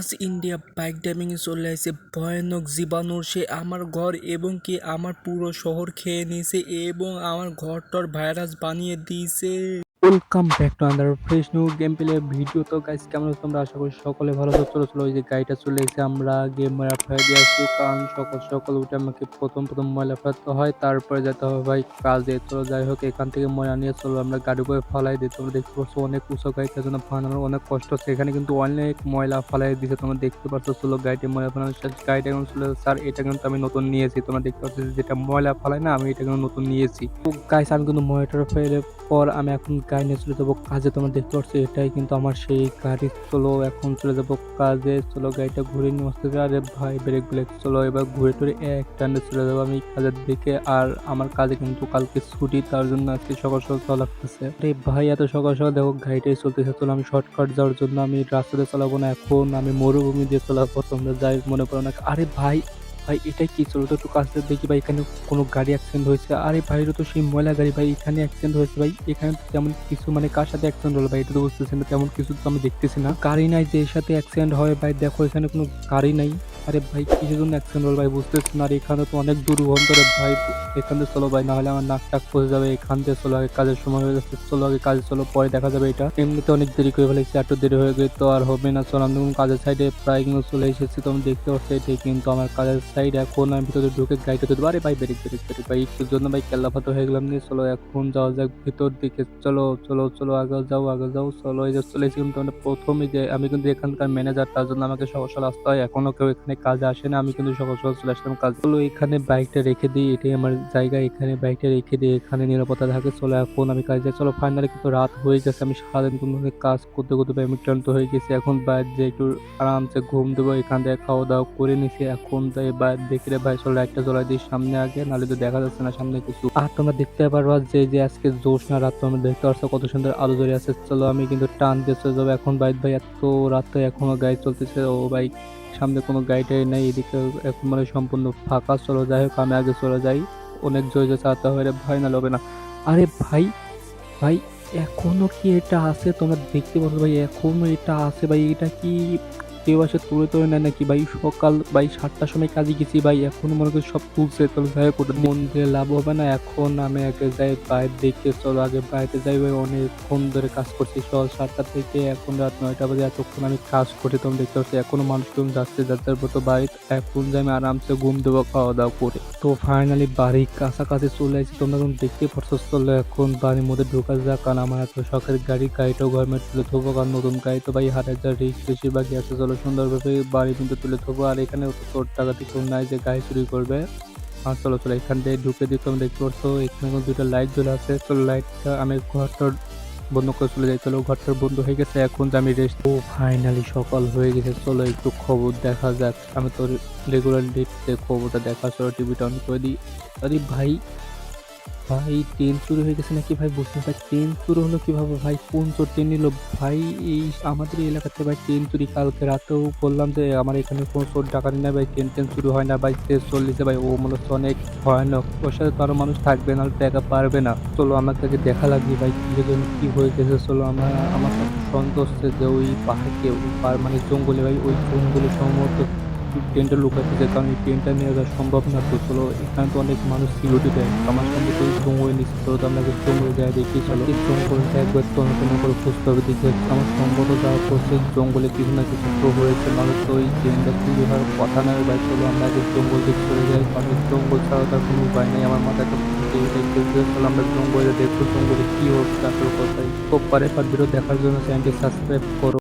আজ India bike ড্যামিংয়ে চলে আসে। ভয়ানক জীবাণুর সে আমার ঘর এবং কি আমার পুরো শহর খেয়ে নিয়েছে এবং আমার ঘরটার ভাইরাস বানিয়ে দিয়েছে। Welcome back to under fresh new game play video তো গাইস কেমন তোমরা? আশা করি সকলে ভালো তো চলো চলো, ওই যে গাড়িটা চলে এসেছে। আমরা গেম ময়লা ফেলে দিয়ে আসছি। কারণ সকাল সকাল উঠে আমাকে প্রথম প্রথম ময়লা ফেলতে হয়। তারপরে যেতে হবে ভাই কাজে চলো, যাই হোক, এখান থেকে ময়লা নিয়ে চলো। আমরা গাড়ি করে ফালাই দিই। তোমরা দেখতে পাচ্ছ, অনেক উঁচু গাড়িটার জন্য ফালানোর অনেক কষ্ট হচ্ছে। এখানে কিন্তু অনেক ময়লা ফালাই দিয়েছে তোমরা দেখতে পাচ্ছ, চলো গাড়িটি ময়লা ফালানোর শেষ গাড়িটা এখন চলে স্যার এটা কিন্তু আমি নতুন নিয়েছি। তোমরা দেখতে পাচ্ছ, যেটা ময়লা ফালাই না, আমি এটা কিন্তু নতুন নিয়েছি। তো গাইস আমি কিন্তু ময়লাটা ফেলে পর আমি এখন গাড়ি নিয়ে চলে যাব কাজে তোমরা দেখতে পাচ্ছ, এটাই কিন্তু আমার সেই গাড়ি চলো, এখন চলে যাব কাজে, চলো গাড়িটা ঘুরে নিয়ে আসতে আরে ভাই ব্রেক ব্রেক চলো, এবার ঘুরে টুরে এক টানে চলে যাব আমি কাজের দিকে, আর আমার কাজে কিন্তু কালকে ছুটি, তার জন্য আজকে সকাল সকাল চলা লাগতেছে। আরে ভাই, এত সকাল সকাল দেখো গাড়িটাই চলতেছে, চলো আমি শর্টকাট যাওয়ার জন্য আমি রাস্তাতে চালাবো না, এখন আমি মরুভূমি দিয়ে চলাবো, তোমরা যাই মনে করো না। আরে ভাই ভাই এটাই কি চলো তো একটু কাছে দেখি ভাই, এখানে কোনো গাড়ি অ্যাক্সিডেন্ট হয়েছে? আরে ভাই এটা তো সেই ময়লা গাড়ি ভাই, এখানে অ্যাক্সিডেন্ট হয়েছে ভাই। এখানে তেমন কিছু মানে কার সাথে অ্যাক্সিডেন্ট হলো ভাই, এটা তো বুঝতেছি না, তেমন কিছু তো আমি দেখতেছি না। গাড়ি নাই যে, এর সাথে অ্যাক্সিডেন্ট হয় ভাই, দেখো এখানে কোনো গাড়ি নাই। আরে ভাই, কিসের জন্য অ্যাক্সিডেন্ট হলো ভাই বুঝতেছি না। আর এখানে তো অনেক দূর রে ভাই, এখান থেকে চলো ভাই, নাহলে আমার নাক টাক পড়ে যাবে, এখান থেকে চলো, আগে কাজের সময় হয়ে যাচ্ছে চলো, আগে কাজে চলো, পরে দেখা যাবে এটা। এমনিতে অনেক দেরি করে ফেলেছি একটু দেরি হয়ে গেলে তো আর হবে না। চলো, আমি কাজের সাইডে প্রায় কিন্তু চলে এসেছি, তো আমি দেখতে পাচ্ছি এটাই, কিন্তু আমার কাজের সাইড এখন আমি ভিতরে ঢুকে গাড়িটা তুলতে আরে ভাই, বেরিক বেরিক বেরিক। ভাই একটুর জন্য, ভাই, কেল্লা ফাতো হয়ে গেলাম নিয়ে, চলো এখন যাওয়া যাক ভিতর দিকে। চলো চলো চলো, আগে যাও আগে যাও, চলো, এই যে চলে এসেছি কিন্তু প্রথমে যে আমি কিন্তু এখানকার ম্যানেজার তার জন্য আমাকে সকাল আসতে হয়। এখনও কেউ এখানে কাজে আসে না, আমি কিন্তু সকাল সকাল চলে আসলাম কাজ। চলো, এখানে বাইকটা রেখে দিই, এটাই আমার জায়গা, এখানে বাইকটা রেখে দিই, এখানে নিরাপত্তা থাকে। চলো, এখন আমি কাজে যাই। চলো ফাইনালি কিন্তু রাত হয়ে গেছে, আমি সারাদিন কোনো কাজ করতে করতে ভাই, আমি ক্লান্ত হয়ে গেছি। এখন বাইরে যে একটু আরামসে ঘুম দেবো, এখান থেকে খাওয়া দাওয়া করে নিছি। এখন তাই বাইরে দেখি রে ভাই, চলো লাইটটা জ্বলাই দিই সামনে আগে, নাহলে তো দেখা যাচ্ছে না সামনে কিছু। আর তোমরা দেখতে পারবা যে যে আজকে জোশ না রাত, তোমরা দেখতে পারছ কত সুন্দর আলো জ্বলে আছে। চলো আমি কিন্তু টান দিয়ে চলে যাব। এখন বাইক ভাই এত রাতে এখনও গাড়ি চলতেছে। ও বাইক সামনে কোনো গাড়িটাই নেই, এদিকে এখন মানে সম্পূর্ণ ফাঁকা। চলো যাই হোক, আমি আগে চলে যাই। অনেক জয় জয় চাতে হবে ভাই না লবে না। আরে ভাই ভাই, এখনও কি এটা আছে? তোমরা দেখতে পাচ্ছ ভাই, এখনও এটা আছে ভাই, এটা কি কেউ আসে তুলে তুলে নেয় নাকি ভাই সকাল ভাই সাতটার সময় কাজে গেছি ভাই, এখনও মনে করি সব তুলছে তাহলে যাই ওটা মন দিয়ে লাভ হবে না, এখন আমি আগে যাই বাইরে দেখে চলো, আগে বাইরে যাই ভাই, অনেকক্ষণ ধরে কাজ করছি, সকাল সাতটা থেকে এখন রাত নয়টা বাজে, এতক্ষণ আমি কাজ করি তোমরা দেখতে পাচ্ছি, এখনও মানুষ কেউ যাচ্ছে যাচ্ছে মতো বাড়ি এখন যাই আমি আরামসে ঘুম দেবো, খাওয়া দাওয়া করে। তো ফাইনালি বাড়ির কাছাকাছি চলে আসছি তোমরা এখন দেখতে পাচ্ছ চলো এখন বাড়ির মধ্যে ঢোকা যাক, কারণ আমার এত শখের গাড়ি, গাড়িটাও গভর্নমেন্ট তুলে ধোবো কারণ নতুন গাড়ি তো ভাই হাজার রিক্স বেশিরভাগই আছে, চলো সুন্দরভাবে বাড়ি কিন্তু তুলে ধোবো আর এখানে তোর টাকা থেকে নাই যে গাড়ি চুরি করবে। আর চলো চলো, এখান থেকে ঢুকে দিতে আমি দেখতে পাচ্ছ এখানে কিন্তু দুটো লাইট জ্বলে আছে। চলো লাইটটা আমি ঘরটার বন্ধ করে চলে যাই। চলো, ঘরটার বন্ধ হয়ে গেছে। এখন যে আমি রেস্ট ও ফাইনালি সকাল হয়ে গেছে। চলো, একটু খবর দেখা যাক। আমি তো রেগুলার ডেটে খবরটা দেখা চলো টিভিটা অন করে দিই। আরে ভাই ভাই ট্রেন চুরি হয়ে গেছে নাকি? ভাই বুঝতে ভাই ট্রেন চুরি হলো কীভাবে? ভাই, কোন চোর ট্রেন নিল? ভাই, এই আমাদের এলাকাতে ভাই ট্রেন চুরি কালকে রাতেও বললাম যে, আমার এখানে কোনো চোর ডাকাতি না ভাই ট্রেন ট্রেন চুরি হয় না, ভাই, সে চল্লিশে, ভাই, ও মনে হচ্ছে অনেক ভয়ানক। ওর সাথে তো আরও মানুষ থাকবে না দেখা পারবে না। চলো আমাকে দেখা লাগবে, ভাই, কি জন্য কি হয়ে গেছে। চলো, আমার আমার কাছে হচ্ছে যে, ওই পাহাড়কে ওই পাহাড় মানে জঙ্গলে, ভাই, ওই জঙ্গলে সম্ভবত ট্রেনটা লুকাতে যায় কারণ এই ট্রেনটা নিয়ে যাওয়া সম্ভব না। তো চলো, এখানে তো অনেক মানুষ সিকিউরিটি দেয় আমার সঙ্গে তো জঙ্গলে নিচ্ছে। তো আমরা জঙ্গলে যাই, দেখি চলো। জঙ্গলটা একবার তন্ন করে খুঁজতে হবে। দেখি আমার সম্ভবত যাওয়ার পথে জঙ্গলে কিছু না কিছু তো হয়েছে। মানুষ তো ওই ট্রেনটা চুরি হওয়ার কথা নয় ভাই, চলো আমরা আগে জঙ্গল দিকে চলে যাই। কারণ জঙ্গল ছাড়া তার কোনো উপায় নেই। আমার মাথায় তো চলো আমরা জঙ্গলে দেখব জঙ্গলে কি হচ্ছে আসলে কোথায় খুব পারে পার ভিডিও দেখার জন্য চ্যানেলটি সাবস্ক্রাইব করো।